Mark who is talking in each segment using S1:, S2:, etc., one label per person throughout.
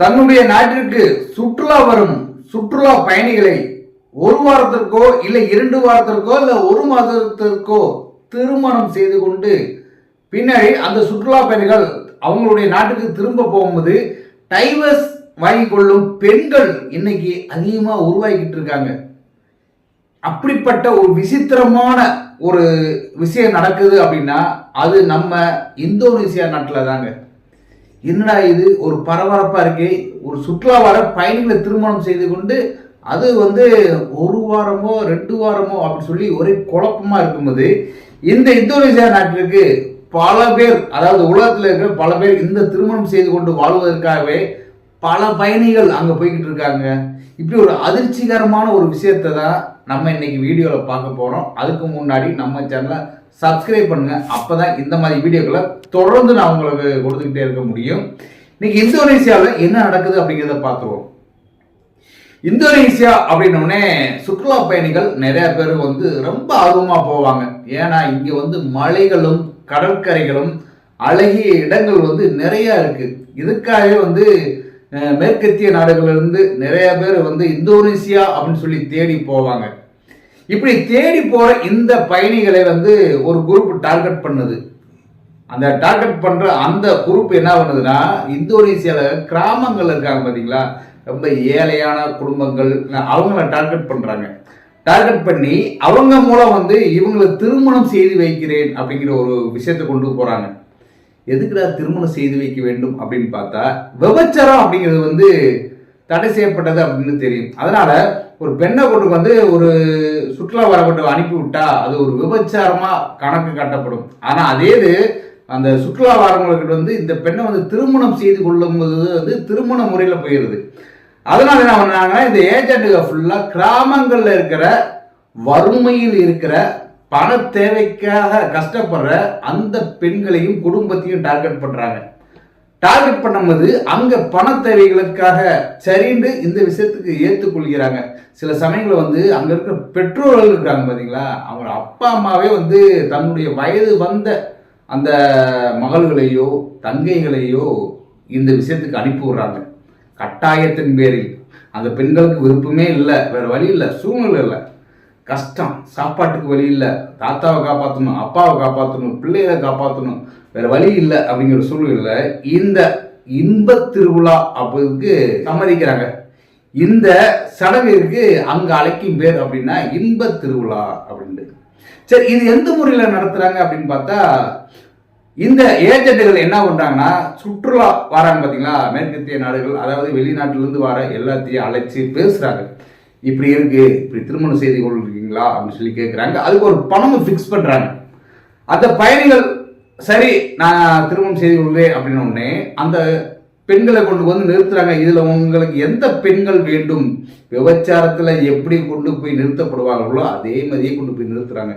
S1: தன்னுடைய நாட்டிற்கு சுற்றுலா வரும் சுற்றுலா பயணிகளை ஒரு வாரத்திற்கோ இல்லை இரண்டு வாரத்திற்கோ இல்லை ஒரு மாதத்திற்கோ திருமணம் செய்து கொண்டு பின்னாடி அந்த சுற்றுலா பயணிகள் அவங்களுடைய நாட்டுக்கு திரும்ப போகும்போது டைவர்ஸ் வாங்கி கொள்ளும் பெண்கள் இன்னைக்கு அதிகமாக உருவாகிக்கிட்டு இருக்காங்க. அப்படிப்பட்ட ஒரு விசித்திரமான ஒரு விஷயம் நடக்குது அப்படின்னா அது நம்ம இந்தோனேசியா நாட்டில் தாங்க. என்னடா இது? ஒரு பரபரப்பாக இருக்கே. ஒரு சுற்றுலா வர பயணிகளை திருமணம் செய்து கொண்டு அது வந்து ஒரு வாரமோ ரெண்டு வாரமோ அப்படின்னு சொல்லி ஒரே குழப்பமா இருக்கும்போது இந்த இந்தோனேசியா நாட்டிற்கு பல பேர் அதாவது உலகத்தில் இருக்கிற பல பேர் இந்த திருமணம் செய்து கொண்டு வாழ்வதற்காகவே பல பயணிகள் அங்கே போய்கிட்டு இருக்காங்க. இப்படி ஒரு அதிர்ச்சிகரமான ஒரு விஷயத்தை தான் நம்ம இன்னைக்கு வீடியோவில் பார்க்க போகிறோம் அதுக்கு முன்னாடி நம்ம சேனலை சப்ஸ்கிரைப் பண்ணுங்க. அப்பதான் இந்த மாதிரி வீடியோக்களை தொடர்ந்து நான் உங்களுக்கு கொடுத்துக்கிட்டே இருக்க முடியும். இன்னைக்கு இந்தோனேசியாவில் என்ன நடக்குது அப்படிங்கிறத பார்த்துருவோம். இந்தோனேசியா அப்படின்னோடனே சுற்றுலா பயணிகள் நிறைய பேர் வந்து ரொம்ப ஆர்வமாக போவாங்க. ஏன்னா இங்கே வந்து மலைகளும் கடற்கரைகளும் அழகிய இடங்கள் வந்து நிறையா இருக்குது இதுக்காகவே வந்து மேற்கத்திய நாடுகளிலிருந்து நிறைய பேர் வந்து இந்தோனேசியா அப்படின்னு சொல்லி தேடி போவாங்க. இப்படி தேடி போற இந்த பயணிகளை வந்து ஒரு குரூப் டார்கெட் பண்ணுது. அந்த டார்கெட் பண்ற அந்த குரூப் என்ன பண்ணுதுன்னா இந்தோனேசியால கிராமங்கள் இருக்காங்க பாத்தீங்களா? ரொம்ப ஏழையான குடும்பங்கள் அவங்கள டார்கெட் பண்றாங்க. டார்கெட் பண்ணி அவங்க மூலம் வந்து இவங்களை திருமணம் செய்து வைக்கிறேன் அப்படிங்கிற ஒரு விஷயத்தை கொண்டு போறாங்க. எதுக்குடா திருமணம் செய்து வைக்க வேண்டும் அப்படின்னு பார்த்தா விபச்சாரம் அப்படிங்கிறது வந்து தடை செய்யப்பட்டது அப்படின்னு தெரியும். அதனால ஒரு பெண்ணை கொண்டு வந்து ஒரு சுற்றுலா வரப்பட்டு அனுப்பி விட்டா அது ஒரு விபச்சாரமா கணக்கு காட்டப்படும். ஆனா அதே இது அந்த சுற்றுலா வரவங்களுக்கு வந்து இந்த பெண்ணை வந்து திருமணம் செய்து கொள்ளும்போது வந்து திருமண முறையில் போயிடுது அதனால என்ன பண்ணாங்கன்னா இந்த ஏஜென்ட்டுக ஃபுல்லாக கிராமங்களில் இருக்கிற வறுமையில் இருக்கிற பண தேவைக்காக கஷ்டப்படுற அந்த பெண்களையும் குடும்பத்தையும் டார்கெட் பண்ணுறாங்க டார்கெட் பண்ணும்போது அங்க பண தேவைகளுக்காக சரின்னு இந்த விஷயத்துக்கு ஏற்றுக்கொள்கிறாங்க. சில சமயங்களில் வந்து அங்க இருக்கிற பெற்றோர்கள் இருக்காங்க பாத்தீங்களா? அவங்க அப்பா அம்மாவே வந்து தன்னுடைய வயது வந்த அந்த மகள்களையோ தங்கைகளையோ இந்த விஷயத்துக்கு அனுப்பி விடுறாங்க. கட்டாயத்தின் பேரில். அந்த பெண்களுக்கு விருப்பமே இல்லை. வேற வழி இல்லை. சூழ்நிலை இல்லை. கஷ்டம். சாப்பாட்டுக்கு வழி இல்லை. தாத்தாவை காப்பாற்றணும் அப்பாவை காப்பாற்றணும் பிள்ளைகளை காப்பாற்றணும் வேற வழி இல்லை அப்படிங்கிற சூழ்நிலையில் இந்த இன்ப திருவிழா அப்படிக்கு சம்மதிக்கிறாங்க. இந்த சடங்கிற்கு அங்கே அழைக்கும் பேர் அப்படின்னா இன்ப திருவிழா அப்படின்ட்டு. சரி இது எந்த முறையில் நடத்துகிறாங்க அப்படின்னு பார்த்தா இந்த ஏஜென்ட்டுகள் என்ன பண்ணுறாங்கன்னா சுற்றுலா வராங்க பார்த்தீங்களா மேற்கத்திய நாடுகள் அதாவது வெளிநாட்டிலிருந்து வர எல்லாத்தையும் அழைச்சி பேசுகிறாங்க இப்படி இருக்கு இப்படி திருமணம் செய்து கொள்றீங்களா அப்படின்னு சொல்லி கேட்குறாங்க அதுக்கு ஒரு பணமும் ஃபிக்ஸ் பண்ணுறாங்க அந்த பயணிகள் சரி நான் திருமணம் செய்து கொள்வேன் அப்படின்னு உடனே அந்த பெண்களை கொண்டு வந்து நிறுத்துறாங்க. இதில் உங்களுக்கு எந்த பெண்கள் வேண்டும்? விபச்சாரத்தில் எப்படி கொண்டு போய் நிறுத்தப்படுவாங்களோ அதே மாதிரியே கொண்டு போய் நிறுத்துறாங்க.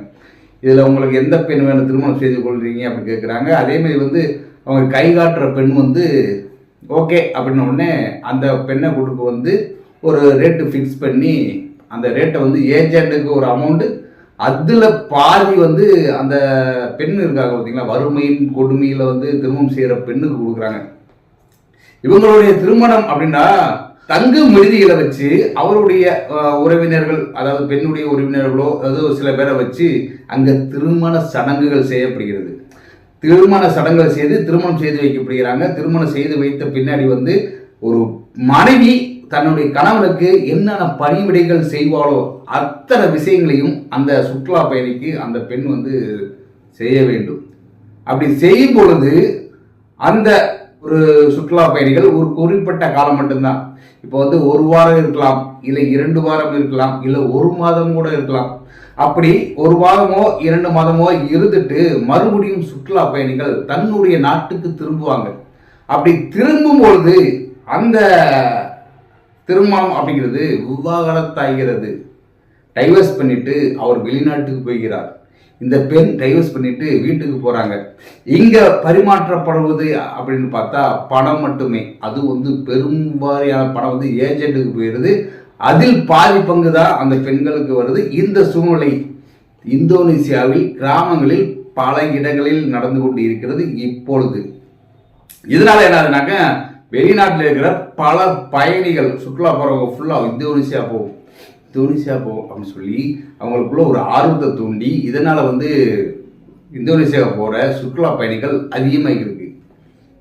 S1: இதில் உங்களுக்கு எந்த பெண் வேணும்? திருமணம் செய்து கொள்றீங்க அப்படின்னு கேட்குறாங்க அதே மாதிரி வந்து அவங்க கை காட்டுற பெண் வந்து ஓகே அப்படின்ன உடனே அந்த பெண்ணை கொடுக்க வந்து ஒரு ரேட்டு ஃபிக்ஸ் பண்ணி அந்த ரேட்டை வந்து ஏஜென்ட்டுக்கு ஒரு அமௌண்ட்டு அதில் பாதி வந்து அந்த பெண் இருக்காங்க பார்த்தீங்களா வறுமையின் கொடுமையில் வந்து திருமணம் செய்கிற பெண்ணுக்கு கொடுக்குறாங்க. இவங்களுடைய திருமணம் அப்படின்னா தங்கு விடுதிகளை வச்சு அவருடைய உறவினர்கள் அதாவது பெண்ணுடைய உறவினர்களோ அதாவது ஒரு சில பேரை வச்சு அங்கே திருமண சடங்குகள் செய்யப்படுகிறது. திருமண சடங்குகள் செய்து திருமணம் செய்து வைக்கப்படுகிறாங்க. திருமணம் செய்து வைத்த பின்னாடி வந்து ஒரு மனைவி தன்னுடைய கணவனுக்கு என்னென்ன பணிவிடைகள் செய்வாளோ அத்தனை விஷயங்களையும் அந்த சுற்றுலா பயணிக்கு அந்த பெண் வந்து செய்ய வேண்டும். அப்படி செய்யும் பொழுது அந்த ஒரு சுற்றுலா பயணிகள் ஒரு குறிப்பிட்ட காலம் மட்டும்தான். இப்போ வந்து ஒரு வாரம் இருக்கலாம் இல்லை இரண்டு வாரம் இருக்கலாம் இல்லை ஒரு மாதம் கூட இருக்கலாம். அப்படி ஒரு மாதமோ இரண்டு மாதமோ இருந்துட்டு மறுபடியும் சுற்றுலா பயணிகள் தன்னுடைய நாட்டுக்கு திரும்புவாங்க. அப்படி திரும்பும் பொழுது அந்த திருமணம் அப்படிங்கிறது விவாகரத்தாகிறது. டைவர்ஸ் பண்ணிட்டு அவர் வெளிநாட்டுக்கு போகிறார் இந்த பெண் டைவர்ஸ் பண்ணிட்டு வீட்டுக்கு போறாங்க. இங்க பரிமாற்றப்படுவது அப்படின்னு பார்த்தா பணம் மட்டுமே. அது வந்து பெரும்பாலான பணம் வந்து ஏஜென்ட்டுக்கு போயிடுது அதில் பாதி பங்கு தான் அந்த பெண்களுக்கு வருது. இந்த சூழ்நிலை இந்தோனேசியாவில் கிராமங்களில் பல இடங்களில் நடந்து கொண்டு இருக்கிறது இப்பொழுது. இதனால என்னதுனாக்க வெளிநாட்டில் இருக்கிற பல பயணிகள் சுற்றுலா போகிறவங்க ஃபுல்லாக இந்தோனேஷியா போ இந்தோனேஷியா போ அப்படின்னு சொல்லி அவங்களுக்குள்ள ஒரு ஆர்வத்தை தூண்டி இதனால் வந்து இந்தோனேஷியா போகிற சுற்றுலா பயணிகள் அதிகமாக இருக்கு.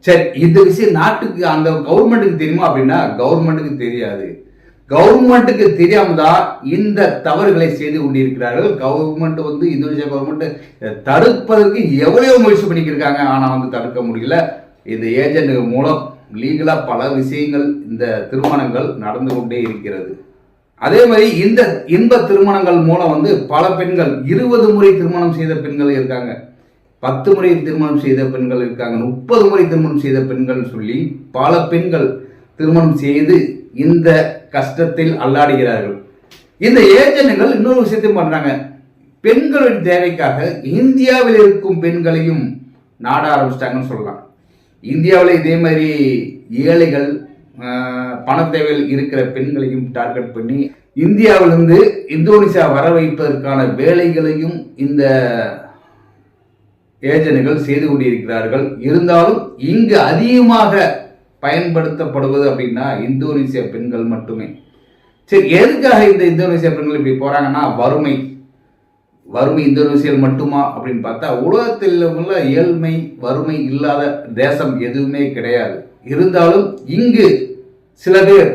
S1: சரி இந்த விஷயம் நாட்டுக்கு அந்த கவர்மெண்ட்டுக்கு தெரியுமா அப்படின்னா கவர்மெண்ட்டுக்கு தெரியாது. கவர்மெண்ட்டுக்கு தெரியாம தான் இந்த தவறுகளை செய்து கொண்டிருக்கிறார்கள். கவர்மெண்ட் வந்து இந்தோனேஷியா கவர்மெண்ட் தடுப்பதற்கு எவ்வளவு முயற்சி பண்ணிக்கிருக்காங்க ஆனால் வந்து தடுக்க முடியல. இந்த ஏஜென்ட் மூலம் லீகலாக பல விஷயங்கள் இந்த திருமணங்கள் நடந்து கொண்டே இருக்கிறது. அதே மாதிரி இந்த இன்ப திருமணங்கள் மூலம் வந்து பல பெண்கள் இருபது முறை திருமணம் செய்த பெண்கள் இருக்காங்க. பத்து முறை திருமணம் செய்த பெண்கள் இருக்காங்க. முப்பது முறை திருமணம் செய்த பெண்கள் சொல்லி பல பெண்கள் திருமணம் செய்து இந்த கஷ்டத்தில் அல்லாடுகிறார்கள். இந்த ஏஜென்ட்கள் இன்னொரு விஷயத்தையும் பண்றாங்க. பெண்களின் தேவைக்காக இந்தியாவில் இருக்கும் பெண்களையும் நாட ஆரம்பிச்சிட்டாங்கன்னு சொல்லலாம். இந்தியாவில் இதே மாதிரி ஏழைகள் ஆஹ், இருக்கிற பெண்களையும் டார்கெட் பண்ணி இந்தியாவிலிருந்து இந்தோனேசியா வர வைப்பதற்கான வேலைகளையும் இந்த ஏஜென்ட்கள் செய்து கொண்டிருக்கிறார்கள். இருந்தாலும் இங்கு அதிகமாக பயன்படுத்தப்படுவது அப்படின்னா இந்தோனேசிய பெண்கள் மட்டுமே. சரி எதுக்காக இந்த இந்தோனேசிய பெண்கள் இப்படி போறாங்கன்னா வறுமை. வறுமை இந்தோனேசியாவில் மட்டுமா அப்படின்னு பார்த்தா உலகத்தில் உள்ள ஏழ்மை வறுமை இல்லாத தேசம் எதுவுமே கிடையாது. இருந்தாலும் இங்கு சில பேர்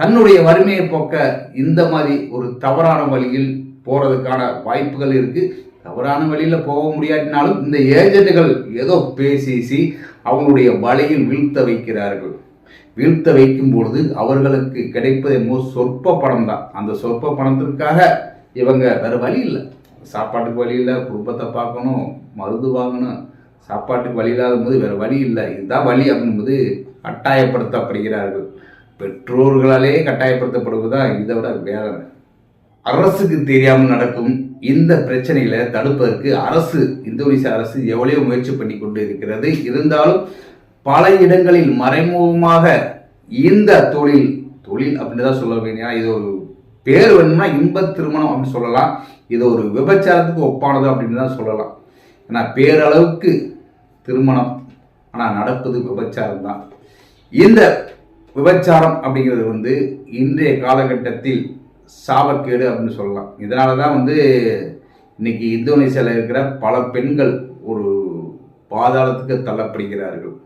S1: தன்னுடைய வறுமையை போக்க இந்த மாதிரி ஒரு தவறான வழியில் போறதுக்கான வாய்ப்புகள் இருக்கு. தவறான வழியில் போக முடியாட்டினாலும் இந்த ஏஜென்ட்டுகள் ஏதோ பேசி அவங்களுடைய வலையில் வீழ்த்த வைக்கிறார்கள். வீழ்த்த வைக்கும் பொழுது அவர்களுக்கு கிடைப்பது என்னமோ சொற்ப பணம் தான் அந்த சொற்ப பணத்திற்காக இவங்க வேறு வழி இல்லை. சாப்பாட்டுக்கு வழி இல்லை குடும்பத்தை பார்க்கணும் மருந்து வாங்கணும். சாப்பாட்டுக்கு வழி இல்லாத போது வேறு வழி இல்லை. இதுதான் வழி அப்படின்போது கட்டாயப்படுத்தப்படுகிறார்கள். பெற்றோர்களாலே கட்டாயப்படுத்தப்படுவதா இதை விட வேற அரசுக்கு தெரியாமல் நடக்கும் இந்த பிரச்சனையில தடுப்பதற்கு அரசு இந்தோனேசிய அரசு எவ்வளவு முயற்சி பண்ணி கொண்டு இருக்கிறது. இருந்தாலும் பல இடங்களில் மறைமுகமாக இந்த தொழில் தொழில் அப்படின்னு தான் சொல்ல வேண்டிய இது ஒரு பேர் வேணும்னா இன்ப திருமணம் அப்படின்னு சொல்லலாம். இது ஒரு விபச்சாரத்துக்கு ஒப்பானது அப்படின்னு தான் சொல்லலாம். ஏன்னா பேரளவுக்கு திருமணம் ஆனால் நடப்பது விபச்சாரம் தான் இந்த விபச்சாரம் அப்படிங்கிறது வந்து இன்றைய காலகட்டத்தில் சாபக்கேடு அப்படின்னு சொல்லலாம். இதனால தான் வந்து இன்னைக்கு இந்தோனேசியாவில் இருக்கிற பல பெண்கள் ஒரு பாதாளத்துக்கு தள்ளப்படுகிறார்கள்.